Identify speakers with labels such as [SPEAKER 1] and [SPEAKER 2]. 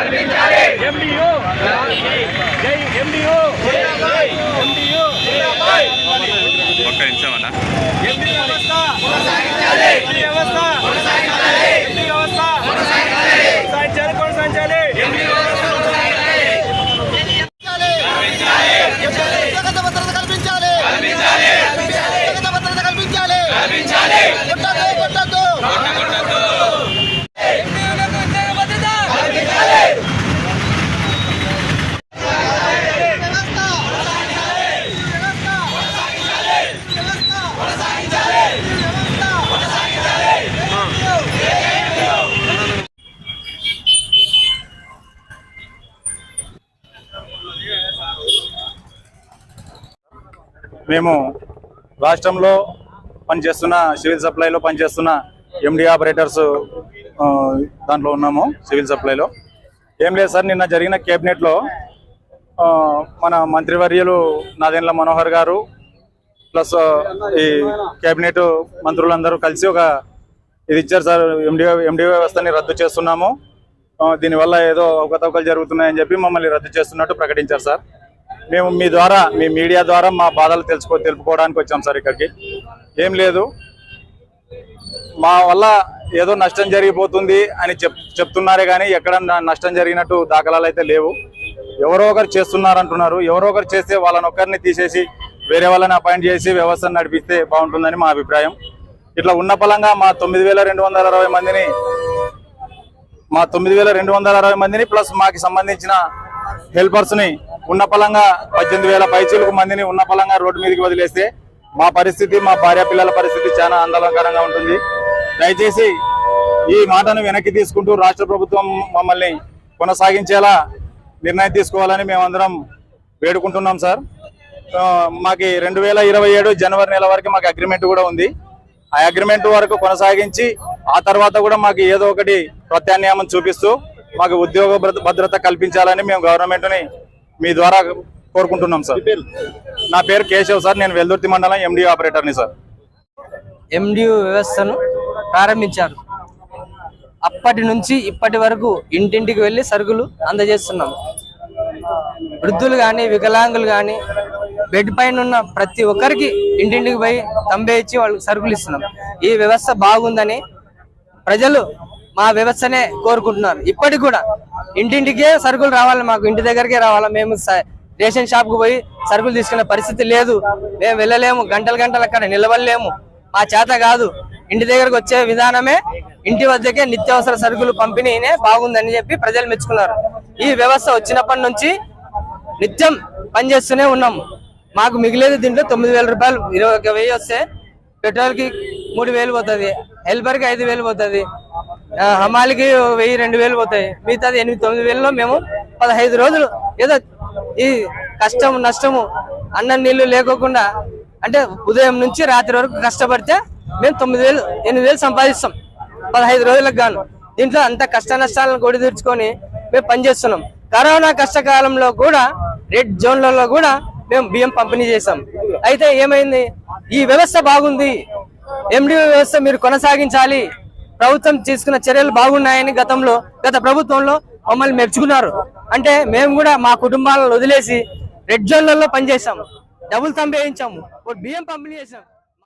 [SPEAKER 1] MDU MDU MDU
[SPEAKER 2] ఒక్క నిమిషం అన్న
[SPEAKER 1] ఎండి వ్యవస్థ ఎండి వ్యవస్థ ఎండి వ్యవస్థ కొనసాగించాలి కొనసాగించాలి
[SPEAKER 3] జగత భద్రత కల్పించాలి జగత భద్రత కల్పించాలి కొట్టద్దు కొట్టద్దు
[SPEAKER 4] మేము రాష్ట్రంలో పనిచేస్తున్న సివిల్ సప్లైలో పనిచేస్తున్న ఎండి ఆపరేటర్స్ దాంట్లో ఉన్నాము సివిల్ సప్లైలో. ఏం లేదు సార్ నిన్న జరిగిన కేబినెట్లో ఆ, మన మంత్రివర్యులు నాదెండ్ల మనోహర్ గారు ప్లస్ ఈ కేబినెట్ మంత్రులందరూ కలిసి ఒక ఇది ఇచ్చారు సార్ ఎండి ఎండి వ్యవస్థని రద్దు చేస్తున్నాము. దీనివల్ల ఏదో అవకతవకలు జరుగుతున్నాయని చెప్పి మమ్మల్ని రద్దు చేస్తున్నట్టు ప్రకటించారు సార్. మేము మీ ద్వారా మీ మీడియా ద్వారా మా బాధలు తెలుసుకో తెలుపుకోవడానికి వచ్చాం సార్ ఇక్కడికి. ఏం లేదు. మా వల్ల ఏదో నష్టం జరిగిపోతుంది అని చెప్ చెప్తున్నారే కానీ ఎక్కడ నష్టం జరిగినట్టు దాఖలాలు అయితే లేవు. ఎవరో ఒకరు చేస్తున్నారంటున్నారు. ఎవరో ఒకరు చేస్తే వాళ్ళని ఒక్కరిని తీసేసి వేరే వాళ్ళని అపాయింట్ చేసి వ్యవస్థను నడిపిస్తే బాగుంటుందని మా అభిప్రాయం. ఇట్లా ఉన్న పలంగా మా తొమ్మిది వేల రెండు వందల అరవై మందిని మా తొమ్మిది వేల రెండు వందల అరవై మందిని ప్లస్ మాకు సంబంధించిన హెల్పర్స్ని ఉన్న పలంగా పద్దెనిమిది వేల పైచీలకు మందిని ఉన్న పలంగా రోడ్డు మీదకి వదిలేస్తే మా పరిస్థితి మా భార్య పిల్లల పరిస్థితి చాలా ఆందోళనకరంగా ఉంటుంది. దయచేసి ఈ మాటను వెనక్కి తీసుకుంటూ రాష్ట్ర ప్రభుత్వం మమ్మల్ని కొనసాగించేలా నిర్ణయం తీసుకోవాలని మేమందరం వేడుకుంటున్నాం సార్. మాకు రెండు వేల ఇరవై ఏడు జనవరి నెల వరకు మాకు అగ్రిమెంట్ కూడా ఉంది. ఆ అగ్రిమెంట్ వరకు కొనసాగించి ఆ తర్వాత కూడా మాకు ఏదో ఒకటి ప్రత్యామ్నాయం చూపిస్తూ మాకు ఉద్యోగ భద్రత కల్పించాలని మేము గవర్నమెంట్ని మీ ద్వారా కోరుకుంటున్నాం సార్. నా పేరు కేశవ్ సార్. నేను వెల్దుర్తి మండలం ఎండి ఆపరేటర్ని సార్.
[SPEAKER 5] ఎండియు వ్యవస్థను ప్రారంభించారు. అప్పటి నుంచి ఇప్పటి వరకు ఇంటింటికి వెళ్ళి సరుకులు అందజేస్తున్నాం వృద్ధులు కానీ వికలాంగులు కానీ బెడ్ పైన ఉన్న ప్రతి ఒక్కరికి ఇంటింటికి పోయి తంబే ఇచ్చి వాళ్ళకి సరుకులు ఇస్తున్నాం. ఈ వ్యవస్థ బాగుందని ప్రజలు మా వ్యవస్థనే కోరుకుంటున్నారు. ఇప్పటికి కూడా ఇంటింటికే సరుకులు రావాలి మాకు ఇంటి దగ్గరికే రావాలి. మేము స- రేషన్ షాప్కు పోయి సరుకులు తీసుకునే పరిస్థితి లేదు. మేము వెళ్ళలేము గంటలు గంటలు అక్కడ నిలవలేము మా చేత కాదు. ఇంటి దగ్గరకు వచ్చే విధానమే ఇంటి వద్దకే నిత్యావసర సరుకులు పంపిణీనే బాగుందని చెప్పి ప్రజలు మెచ్చుకున్నారు. ఈ వ్యవస్థ వచ్చినప్పటి నుంచి నిత్యం పనిచేస్తూనే ఉన్నాము మాకు మిగిలేదు దీంట్లో తొమ్మిది వేల రూపాయలు. ఇరవై ఒక వెయ్యి వస్తే పెట్రోల్కి మూడు వేలు పోతుంది హెల్పర్కి ఐదు వేలు పోతుంది. హమాలికి వెయ్యి రెండు వేలు పోతాయి. మిగతాది ఎనిమిది తొమ్మిది వేలలో మేము పదహైదు రోజులు ఏదో ఈ కష్టము నష్టము అన్నం నీళ్ళు లేకోకుండా అంటే ఉదయం నుంచి రాత్రి వరకు కష్టపడితే మేము తొమ్మిది వేలు ఎనిమిది వేలు సంపాదిస్తాం. పదహైదు రోజులకు గాను. దీంట్లో అంత కష్ట నష్టాలను కొడి తీర్చుకొని మేము పనిచేస్తున్నాం కరోనా కష్టకాలంలో కూడా రెడ్ జోన్లలో కూడా మేము బియ్యం పంపిణీ చేసాం అయితే ఏమైంది? ఈ వ్యవస్థ బాగుంది. ఎండి వ్యవస్థ మీరు కొనసాగించాలి. ప్రభుత్వం తీసుకున్న చర్యలు బాగున్నాయని గతంలో గత ప్రభుత్వంలో మమ్మల్ని మెచ్చుకున్నారు. అంటే మేము కూడా మా కుటుంబాలను వదిలేసి రెడ్ జోన్లలో పనిచేసాము డబుల్ తంబేయించాము బియ్యం పంపిణీ చేసాము